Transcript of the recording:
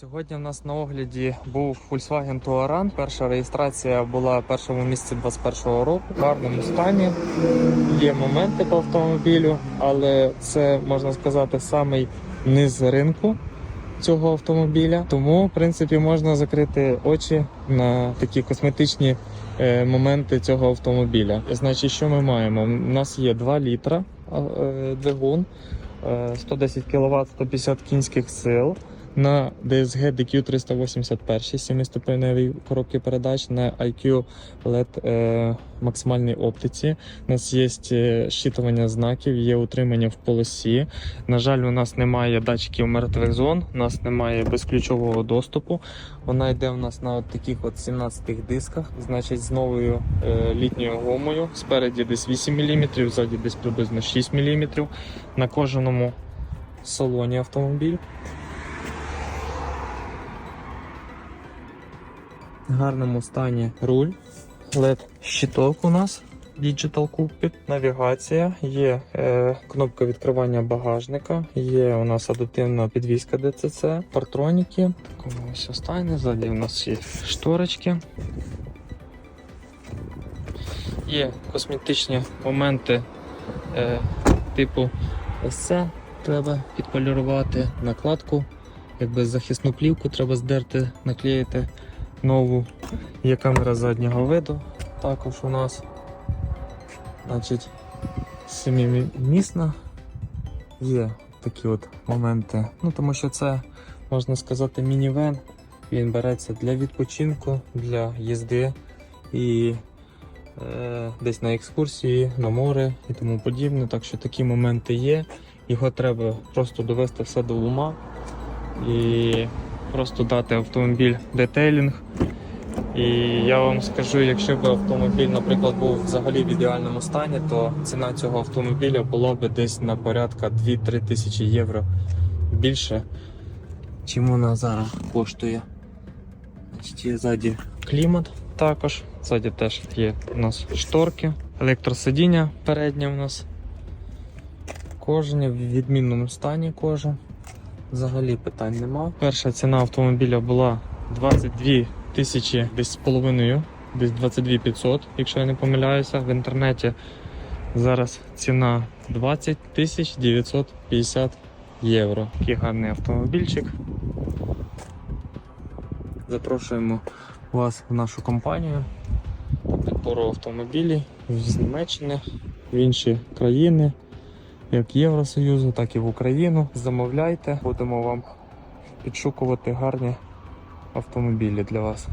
Сьогодні в нас на огляді був Volkswagen Touran. Перша реєстрація була в першому місці 2021 року. В гарному стані. Є моменти по автомобілю, але це можна сказати самий низ ринку цього автомобіля. Тому, в принципі, можна закрити очі на такі косметичні е, моменти цього автомобіля. Значить, що ми маємо? У нас є 2 літра е, двигун, е, 110 кВт, 150 кінських сил. На DSG DQ 381 7-ступеневій коробки передач на IQ LED е, максимальній оптиці. У нас є е, щитування знаків, є утримання в полосі. На жаль, у нас немає датчиків мертвих зон, у нас немає безключового доступу. Вона йде у нас на от таких от 17 дисках, значить з новою е, літньою гумою. Спереді десь 8 мм, ззаді десь приблизно 6 мм. На кожному салоні автомобіль. Гарному стані руль, led щиток у нас, Digital Cockpit, навігація, є е, кнопка відкривання багажника, є у нас адаптивна підвізка DCC, партроніки. Ось стані. Ззаді у нас є шторочки. Є косметичні моменти е, типу це треба підполірувати накладку, якби захисну плівку треба здерти, наклеїти нову. Є камера заднього виду також у нас. Значить, семимісна. Є такі от моменти. Ну, тому що це, можна сказати, мінівен. Він береться для відпочинку, для їзди і е, десь на екскурсії, на море і тому подібне. Так що такі моменти є. Його треба просто довести все до ума і просто дати автомобіль детейлінг. І я вам скажу, якщо б автомобіль, наприклад, був взагалі в ідеальному стані, то ціна цього автомобіля була б десь на порядка 2-3 тисячі євро більше, чим вона зараз коштує. Значить, є ззаді клімат також. Ззаді теж є у нас шторки, електросидіння переднє у нас. Кожені в відмінному стані кожа. Взагалі питань нема. Перша ціна автомобіля була 22 тисячі десь з половиною, десь 22 500, якщо я не помиляюся. В інтернеті зараз ціна 20 тисяч 950 євро. Такий гарний автомобільчик. Запрошуємо вас в нашу компанію підбору автомобілів з Німеччини в інші країни, як Євросоюзу, так і в Україну. Замовляйте, будемо вам підшукувати гарні автомобілі для вас.